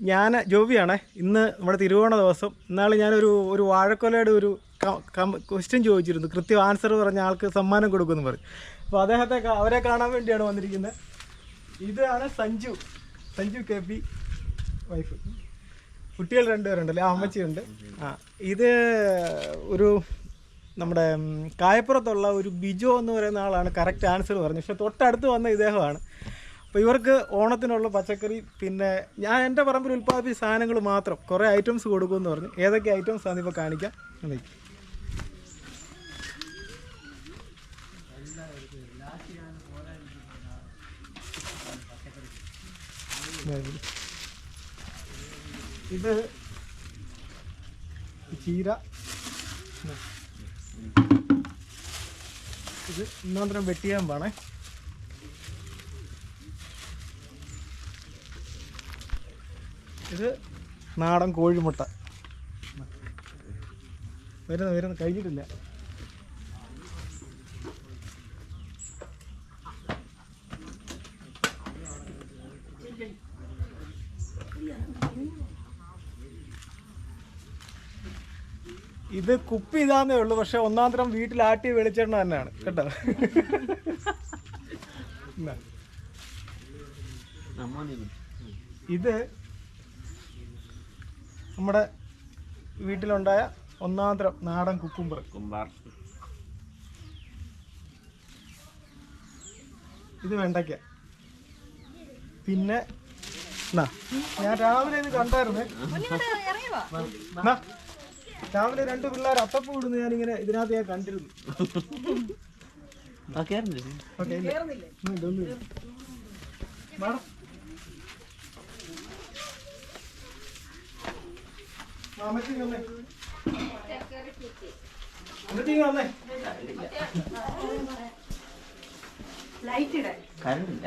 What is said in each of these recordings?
ഞാൻ ജോബിയാണേ ഇന്ന് നമ്മുടെ തിരുവോണ ദിവസം. ഇന്നാൾ ഞാനൊരു ഒരു വാഴക്കൊലയുടെ ഒരു ക്വസ്റ്റ്യൻ ചോദിച്ചിരുന്നു. കൃത്യം ആൻസർ പറഞ്ഞ ആൾക്ക് സമ്മാനം കൊടുക്കുമെന്ന് പറഞ്ഞു. അപ്പോൾ അദ്ദേഹത്തെ അവരെ കാണാൻ വേണ്ടിയാണ് വന്നിരിക്കുന്നത് ഇതാണ് Sanju. Sanju K P wife. കുട്ടികൾ രണ്ടുപേരുണ്ടല്ലേ? ആ അമ്മച്ചിയുണ്ട്. ആ ഇത് ഒരു നമ്മുടെ കായപ്പുറത്തുള്ള ഒരു ബിജോ എന്ന് പറയുന്ന ആളാണ് കറക്റ്റ് ആൻസർ പറഞ്ഞത്. പക്ഷെ തൊട്ടടുത്ത് വന്ന ഇദ്ദേഹമാണ്. അപ്പോൾ ഇവർക്ക് ഓണത്തിനുള്ള പച്ചക്കറി പിന്നെ ഞാൻ എന്റെ പറമ്പിൽ ഉൽപ്പാദിപ്പിച്ച സാധനങ്ങൾ മാത്രം കുറേ ഐറ്റംസ് കൊടുക്കുമെന്ന് പറഞ്ഞു ഏതൊക്കെ ഐറ്റംസ് ആണ് ഇപ്പോൾ കാണിക്കാം? ഇത് ചീര. ഇത് ഇന്നോന്തരം വെട്ടിയാമ്പാണേ ഇത് നാടൻ കോഴിമുട്ട. വരുന്നു വരുന്നു. കഴിഞ്ഞിട്ടില്ല. ഇത് കുപ്പി ഇതാന്നേ ഉള്ളൂ പക്ഷെ ഒന്നാം തരം വീട്ടിൽ ആട്ടി വെളിച്ചെണ്ണ തന്നെയാണ്. കേട്ടോ. ഇത് നമ്മുടെ വീട്ടിലുണ്ടായ ഒന്നാം തരം നാടൻ കുക്കുംബർ. കുമ്പാർ ഇത് വെണ്ടയ്ക്ക. പിന്നെ ഞാൻ രാവിലെ ഇത് കണ്ടായിരുന്നേ. രാവിലെ രണ്ട് പിള്ളേർ അത്തപ്പൂ ഇടുന്നു ഞാനിങ്ങനെ ഇതിനകത്ത് ഞാൻ കണ്ടിരുന്നു. ഓക്കെ ഇല്ല. ഒന്നും ഇല്ല, ഒന്നും ഇല്ല. മാഡം ആ, അമ്മച്ചി ഇങ്ങ് വന്നേ. അമ്മച്ചി ഇങ്ങ് വന്നേ. കരണ്ടില്ല.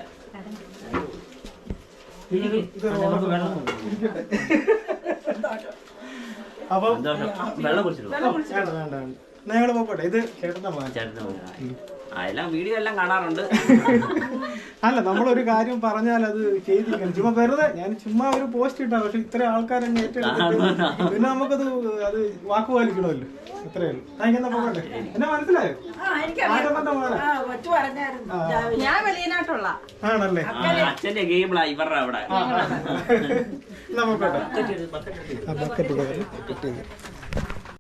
അപ്പം വെള്ളം കുടിച്ചിട്ടു വേണ്ട വേണ്ട. ഞങ്ങൾ പോട്ടെ ഇത് ചേട്ടന്റെ മകൻ ചേട്ടന് എല്ലാം വീഡിയോ എല്ലാം കാണാറുണ്ട്. അല്ല നമ്മളൊരു കാര്യം പറഞ്ഞാൽ അത് ചെയ്തിരിക്കണം. ചുമ്മാ വെറുതെ ഞാൻ ചുമ്മാ ഒരു പോസ്റ്റ് ഇട്ടാ പക്ഷെ ഇത്ര ആൾക്കാരെ ഏറ്റെടുത്തിട്ട് പിന്നെ നമുക്കത് അത് വാക്ക് പാലിക്കണമല്ലോ. ഇത്രയേ ഉള്ളൂ. താങ്ക് എന്നാ പോകട്ടെ എന്നെ മനസ്സിലായോ? ഞാൻ വെളിയനാട്ടുള്ള ആണല്ലേ? അച്ഛന്റെ ഗെയിമിലാ ഇവരുടെ അവിടെ. എന്നാ പോകട്ടെ ആ ബക്കറ്റ് കയറി